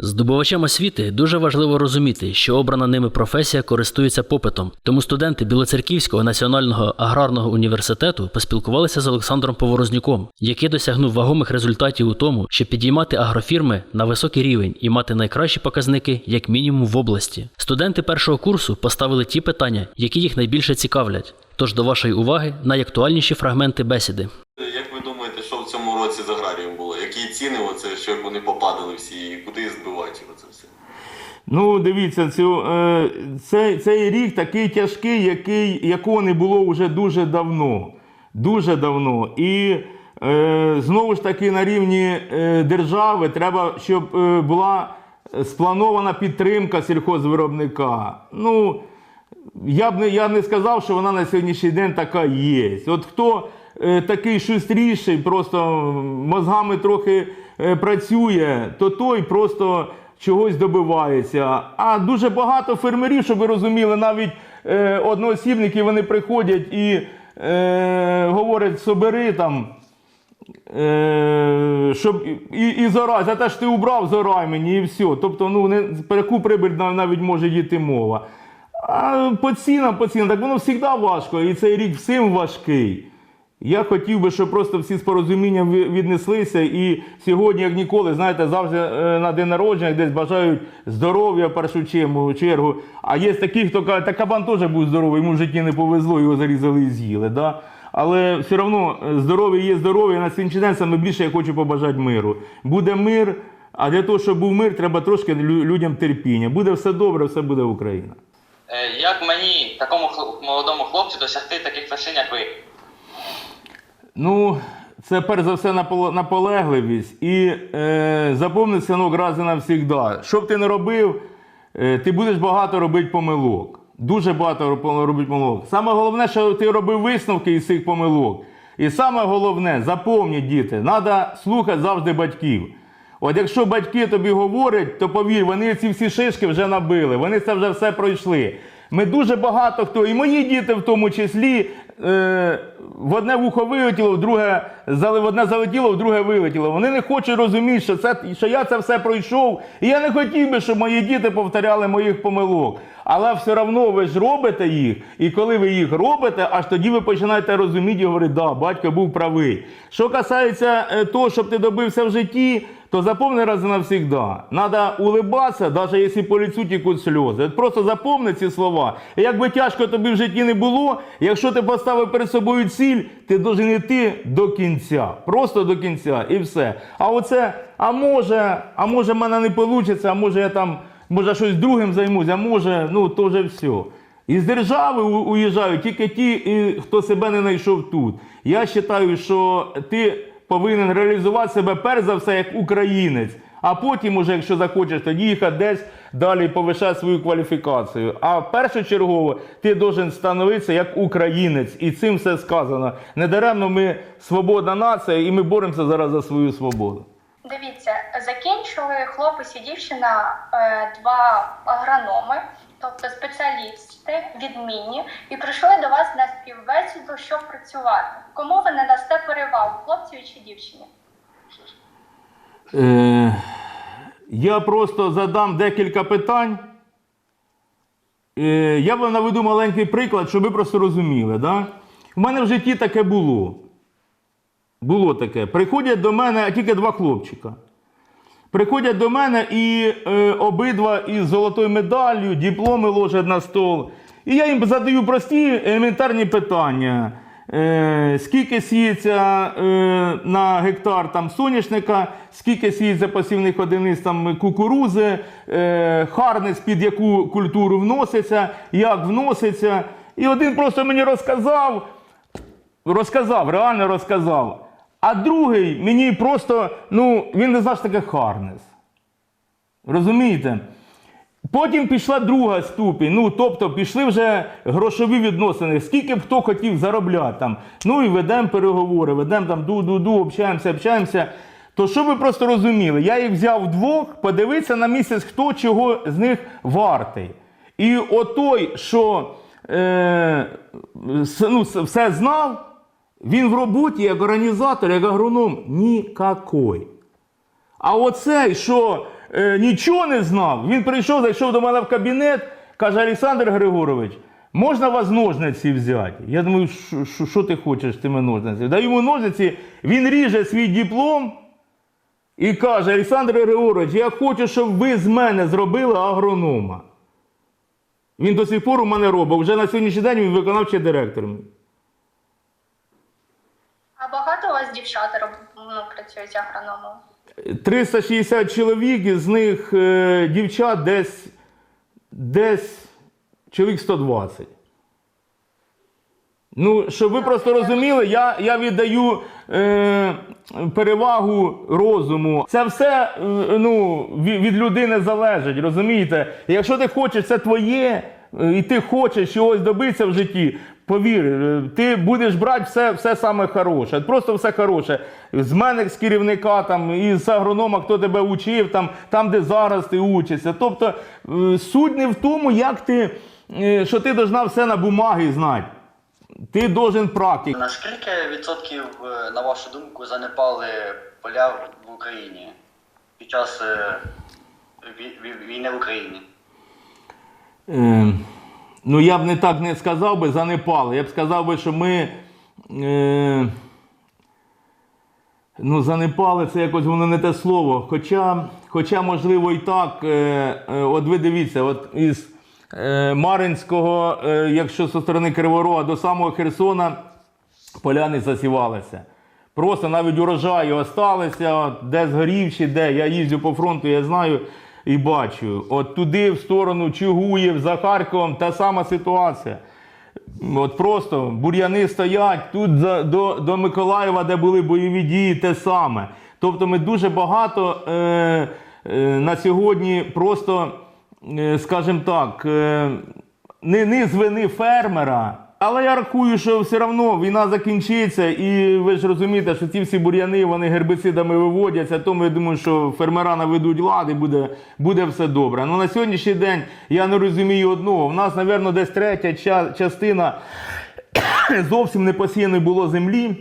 Здобувачам освіти дуже важливо розуміти, що обрана ними професія користується попитом. Тому студенти Білоцерківського національного аграрного університету поспілкувалися з Олександром Поворознюком, який досягнув вагомих результатів у тому, щоб підіймати агрофірми на високий рівень і мати найкращі показники як мінімум в області. Студенти першого курсу поставили ті питання, які їх найбільше цікавлять. Тож до вашої уваги найактуальніші фрагменти бесіди. Які ціни оце, щоб вони попадали всі, і куди збивати оце все? Ну, дивіться, цю, е, цей, цей рік такий тяжкий, який, якого не було вже дуже давно. Дуже давно. І е, знову ж таки на рівні е, держави треба, щоб е, була спланована підтримка сільхозвиробника. Ну, я б не, я б не сказав, що вона на сьогоднішній день така є. От хто такий шустріший, просто мозгами трохи е, працює, то той просто чогось добивається. А дуже багато фермерів, щоб ви розуміли, навіть е, одноосібники вони приходять і е, говорять, собери там. Е, щоб і, і зарай, за те, що ти убрав, зарай мені і все. Тобто, ну не про яку прибиль навіть може йти мова. А по цінам, по цінам, так воно завжди важко, і цей рік всім важкий. Я хотів би, щоб просто всі з порозумінням віднеслися. І сьогодні, як ніколи, знаєте, завжди е, на день народження десь бажають здоров'я в першу чергу. А є такі, хто каже, та кабан теж був здоровий, йому в житті не повезло, його зарізали і з'їли. Да? Але все одно е, здоров'я є здоров'я. На сьогоднішній саме більше я хочу побажати миру. Буде мир, а для того, щоб був мир, треба трошки людям терпіння. Буде все добре, все буде Україна. Е, Як мені, такому молодому хлопцю, досягти таких вершин, як ви? Ну, це перш за все напол- наполегливість. І е, запомни, синок, раз і навсігда. Що б ти не робив, е, ти будеш багато робити помилок. Дуже багато ро- робити помилок. Саме головне, що ти робив висновки із цих помилок. І саме головне, запомніть, діти, треба слухати завжди батьків. От якщо батьки тобі говорять, то повір, вони ці всі шишки вже набили, вони це вже все пройшли. Ми дуже багато хто, і мої діти в тому числі, е, в одне вухо вилетіло, в друге в одне залетіло, в друге вилетіло. Вони не хочуть розуміти, що, це, що я це все пройшов. І я не хотів би, щоб мої діти повторяли моїх помилок. Але все одно ви ж робите їх, і коли ви їх робите, аж тоді ви починаєте розуміти і говорити, да, батько був правий. Що касається е, того, щоб ти добився в житті, то запомни раз і навсегда. Надо улибатися, навіть якщо по лицю текуть сльози. Просто запомни ці слова. І як би тяжко тобі в житті не було, якщо ти поставив перед собою ціль, ти должен йти до кінця. Просто до кінця і все. А оце, а може, а може в мене не вийде, а може я там, може щось другим займусь, а може, ну то вже все. Із держави уїжджають тільки ті, хто себе не знайшов тут. Я вважаю, що ти повинен реалізувати себе перш за все як українець. А потім, уже, якщо захочеш, тоді їхати десь далі повишати свою кваліфікацію. А першочергово ти должен становитися як українець, і цим все сказано. Недаремно ми свободна нація, і ми боремося зараз за свою свободу. Дивіться, закінчили хлопець і дівчина е, два агрономи, тобто спеціалісти, відмінні, і прийшли до вас на співбесіду, щоб працювати. Кому ви не дасте перевагу, хлопцю чи дівчині? Е, я просто задам декілька питань. Е, я вам наведу маленький приклад, щоб ви просто розуміли. Да? У мене в житті таке було. Було таке. Приходять до мене тільки два хлопчика. Приходять до мене і е, обидва із золотою медаллю, дипломи ложать на стол. І я їм задаю прості елементарні питання. Е, скільки сіється е, на гектар там соняшника, скільки сіється посівних одиниць там кукурузи, е, харнес під яку культуру вноситься, як вноситься. І один просто мені розказав, розказав, реально розказав. А другий мені просто, ну, він не знав, таке харнес. Розумієте? Потім пішла друга ступінь. Ну, тобто пішли вже грошові відносини. Скільки б хто хотів заробляти там. Ну і ведемо переговори, ведемо там ду-ду-ду, общаємося, общаємося. То що ви просто розуміли? Я їх взяв двох, подивитися на місяць, хто чого з них вартий. І отой, що е, ну, все знав, він в роботі як організатор, як агроном нікакой. А оцей, що е, нічого не знав. Він прийшов, зайшов до мене в кабінет, каже Олександр Григорович, можна вас ножниці взяти? Я думаю, «Що- ти хочеш тими ножниці? Даю йому ножниці, він ріже свій диплом і каже: Олександр Григорович, я хочу, щоб ви з мене зробили агронома. Він до сих пор у мене робить. Вже на сьогоднішній день він виконавчий директор. мій. А багато у вас дівчат роб- ну, працюють агрономом? 360 чоловік, із них е, дівчат десь, десь чоловік 120. Ну, щоб ви просто розуміли, я, я віддаю е, перевагу розуму. Це все е, ну, від, від людини залежить, розумієте? Якщо ти хочеш, це твоє, е, і ти хочеш чогось добитися в житті, повір, е, ти будеш брати все, все саме хороше, просто все хороше. З мене, з керівника, там, і з агронома, хто тебе учив, там, там де зараз ти учишся. Тобто е, суть не в тому, як ти, е, що ти должна все на бумагі знати. Ти должен практик. Наскільки відсотків, на вашу думку, занепали поля в Україні під час ві- ві- війни в Україні? Е, ну, я б не так не сказав би, занепали. Я б сказав би, що ми. Е, ну, занепали це якось воно не те слово. Хоча, хоча можливо, і так. Е, е, от ви дивіться, от із е, Маринського, е, якщо зі сторони Криворога до самого Херсона, поля не засівалися. Просто навіть урожаї осталися, де згорівші, де. Я їздю по фронту, я знаю і бачу. От туди, в сторону Чугуїв, за Харковом, та сама ситуація. От просто бур'яни стоять тут за, до, до Миколаєва, де були бойові дії, те саме. Тобто ми дуже багато е, е, на сьогодні просто, е, скажімо так, е, не, не з вини фермера. Але я рахую, що все одно війна закінчиться, і ви ж розумієте, що ці всі бур'яни вони гербицидами виводяться. Тому я думаю, що фермера наведуть лад і буде, буде все добре. Ну на сьогоднішній день я не розумію одного. У нас, мабуть, десь третя частина зовсім не посіяної було землі.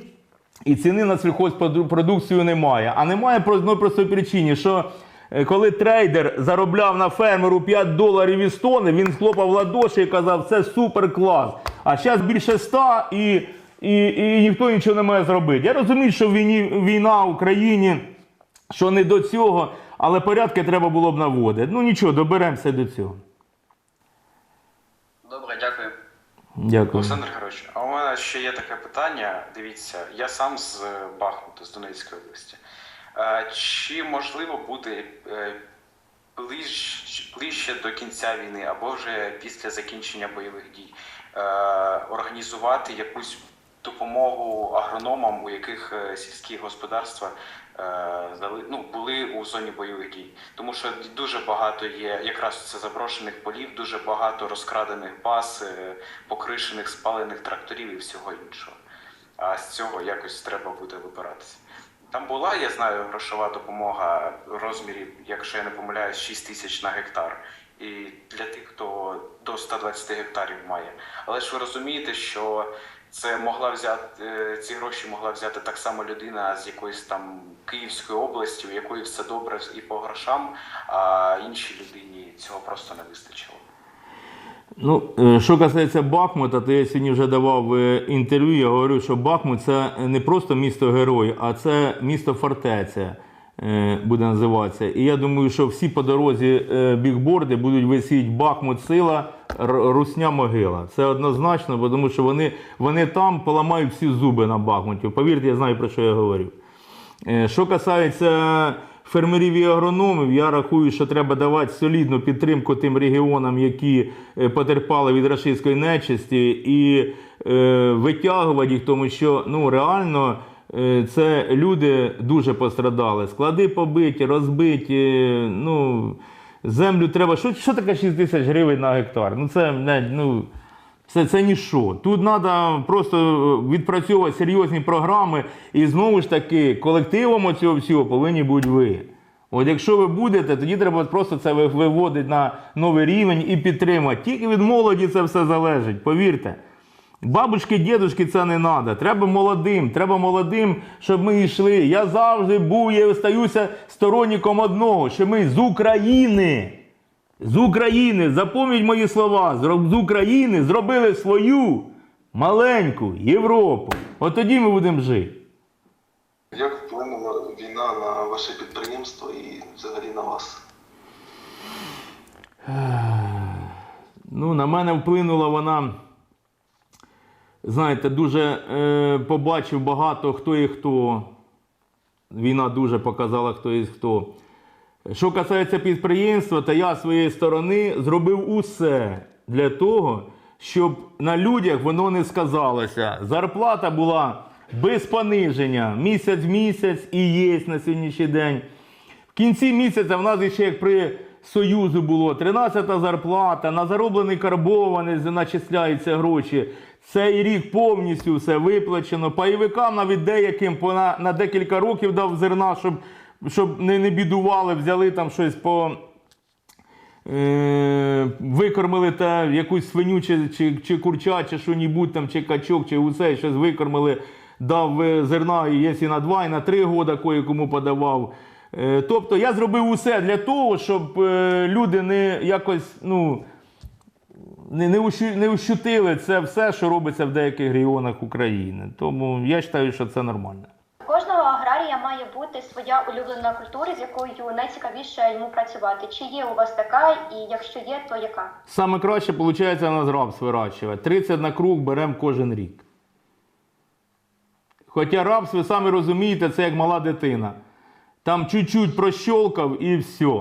І ціни на сільхозпродукцію немає. А немає по одній простій причині, що е, коли трейдер заробляв на фермеру 5 доларів із тони, він хлопав ладоші і казав, це супер клас. А зараз більше 100 і, і, і ніхто нічого не має зробити. Я розумію, що війні, війна в Україні, що не до цього, але порядки треба було б наводити. Ну нічого, доберемося до цього. Добре, дякую. Дякую. Олександр Григорович, а у мене ще є таке питання. Дивіться, я сам з е, Бахмута, з Донецької області. Е, Чи можливо буде е, ближче до кінця війни або вже після закінчення бойових дій організувати якусь допомогу агрономам, у яких е, сільські господарства е, ну, були у зоні бойових дій? Тому що дуже багато є якраз це заброшених полів, дуже багато розкрадених баз, е, покришених, спалених тракторів і всього іншого. А з цього якось треба буде вибиратися. Там була, я знаю, грошова допомога в розмірі, якщо я не помиляюсь, 6 тисяч на гектар. І для тих, хто до 120 гектарів має. Але ж ви розумієте, що це могла взяти е, ці гроші могла взяти так само людина з якоїсь там Київської області, у якої все добре і по грошам, а іншій людині цього просто не вистачило. Ну, е, що касається Бахмута, то я сьогодні вже давав е, інтерв'ю. Я говорю, що Бахмут це не просто місто герой, а це місто фортеця буде називатися. І я думаю, що всі по дорозі е, бікборди будуть висіти Бахмут сила, Русня могила. Це однозначно, тому що вони, вони там поламають всі зуби на Бахмуті. Повірте, я знаю про що я говорю. Е, Що касається фермерів і агрономів, я рахую, що треба давати солідну підтримку тим регіонам, які е, потерпали від рашистської нечисті, і е, витягувати їх, тому що ну, реально е, це люди дуже пострадали. Склади побиті, розбиті. Ну, землю треба. Що, що таке 6 тисяч гривень на гектар? Ну, це, ну, це, це ніщо. Тут треба просто е, відпрацьовувати серйозні програми, і знову ж таки, колективом цього всього повинні бути ви. От якщо ви будете, тоді треба просто це виводити на новий рівень і підтримати. Тільки від молоді це все залежить, повірте. Бабушки, дідушки це не треба. Треба молодим. Треба молодим, щоб ми йшли. Я завжди був, я остаюся сторонником одного, що ми з України. З України, запам'ять мої слова, з України зробили свою маленьку Європу. От тоді ми будемо жити. Як вплинула війна на ваше підприємство і взагалі на вас? Ну, на мене вплинула вона. Знаєте, дуже е, побачив багато хто і хто. Війна дуже показала, хто і хто. Що касається підприємства, то я з своєї сторони зробив усе для того, щоб на людях воно не сказалося. Зарплата була без пониження місяць в місяць і є на сьогоднішній день. В кінці місяця в нас ще як при Союзу було 13-та зарплата, на зароблений карбованець начисляються гроші. Цей рік повністю все виплачено. Пайовикам навіть деяким на, на декілька років дав зерна, щоб, щоб не, не бідували, взяли там щось по. Е, викормили та якусь свиню чи, чи, чи курча, чи що-небудь там, чи качок, чи усе, щось викормили, дав е, зерна, і якщо на два, і на три года кое-кому подавав. Е, тобто я зробив усе для того, щоб е, люди не якось, ну, не, не, ущу- не ощутили це все, що робиться в деяких регіонах України. Тому я вважаю, що це нормально. У Кожного аграрія має бути своя улюблена культура, з якою найцікавіше йому працювати. Чи є у вас така, і якщо є, то яка? Саме краще виходить у нас рапс вирощувати. 30 на круг беремо кожен рік. Хоча рапс, ви самі розумієте, це як мала дитина. Там чуть-чуть прощолкав і все.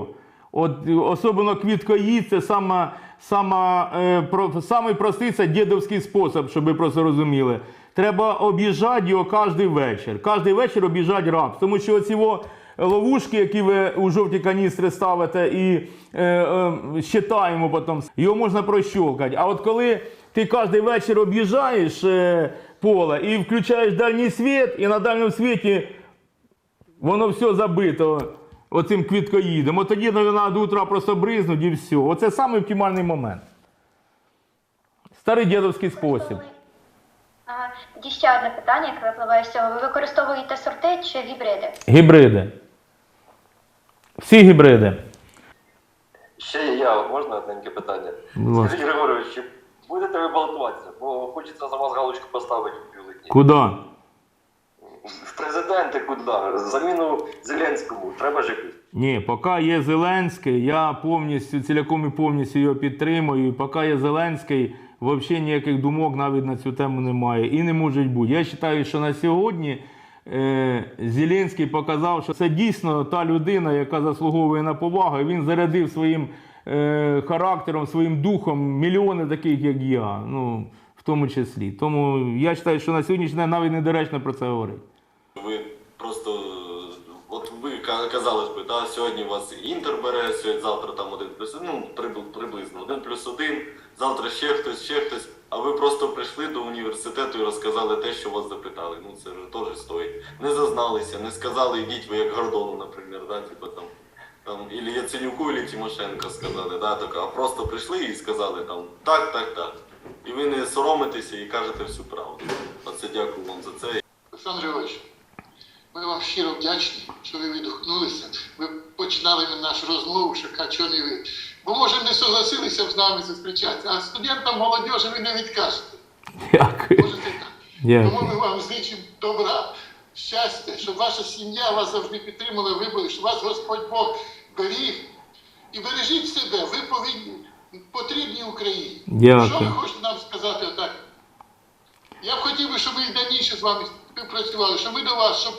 От особливо квіткоїд, це сама, сама, е, про, самий простий це дідовський спосіб, щоб ви просто розуміли. Треба об'їжджати його кожен вечір. Кожен вечір об'їжджати рапс. Тому що оці ловушки, які ви у жовті каністри ставите і е, е, щитаємо потім, його можна прощолкати. А от коли ти кожен вечір об'їжджаєш е, поле і включаєш дальній світ, і на дальньому світі воно все забито оцим квіткоїдом. От тоді треба до утра просто бризнуть і все. Оце самий оптимальний момент. Старий дідовський спосіб. Ага. Ще одне питання, яке випливає з цього. Ви використовуєте сорти чи гібриди? Гібриди. Всі гібриди. Ще є я, можна одненьке питання? Скажіть, Григорович, чи будете ви балотуватися? Бо хочеться за вас галочку поставити в бюлетні. Куди? В президенти куди? Заміну Зеленському треба ж якусь. Ні, поки є Зеленський, я повністю, ціляком і повністю його підтримую. І поки є Зеленський, взагалі ніяких думок навіть на цю тему немає. І не може бути. Я вважаю, що на сьогодні е, Зеленський показав, що це дійсно та людина, яка заслуговує на повагу. Він зарядив своїм е, характером, своїм духом мільйони таких, як я. Ну, в тому числі. Тому я вважаю, що на сьогоднішній день навіть недоречно про це говорити. Ви просто, от ви казали б, да, сьогодні вас Інтер бере, сьогодні, завтра там один плюс ну приблизно один плюс один, завтра ще хтось, ще хтось. А ви просто прийшли до університету і розказали те, що вас запитали. Ну це ж теж стоїть. Не зазналися, не сказали, йдіть ви як Гордону, наприклад, да, типу там. Там, ілі Яценюку, ілі Тимошенко сказали, да, так, а просто прийшли і сказали там так, так, так. І ви не соромитеся і кажете всю правду. Оце дякую вам за це. Олександр Григорович, ми вам щиро вдячні, що ви відгукнулися. Ви починали нашу розмову, що «Ка, чого не ви. Бо, може, не согласилися б з нами зустрічатися, а студентам молодежі ви не відкажете. Дякую. Може, це так. Дякую. Тому ми вам зичимо добра, щастя, щоб ваша сім'я вас завжди підтримала, ви були, щоб вас Господь Бог беріг. І бережіть себе, ви повинні, потрібні Україні. Дякую. Що ви хочете нам сказати отак? Я б хотів би, щоб ви і дальніше з вами співпрацювали, щоб ми до вас, щоб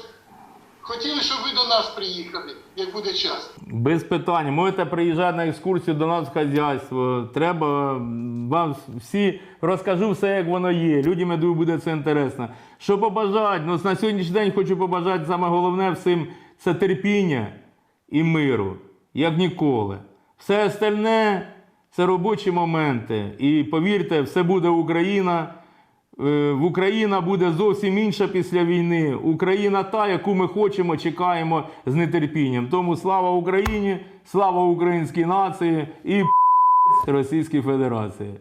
хотіли, щоб ви до нас приїхали, як буде час. Без питань. Можете приїжджати на екскурсію до нас в хазяйство. Треба вам всі розкажу все, як воно є. Людям я думаю, буде це інтересно. Що побажати? Ну, на сьогоднішній день хочу побажати саме головне всім це терпіння і миру, як ніколи. Все остальне це робочі моменти. І повірте, все буде Україна. Е, В Україна буде зовсім інша після війни. Україна та, яку ми хочемо, чекаємо з нетерпінням. Тому слава Україні, слава українській нації і Російській Федерації.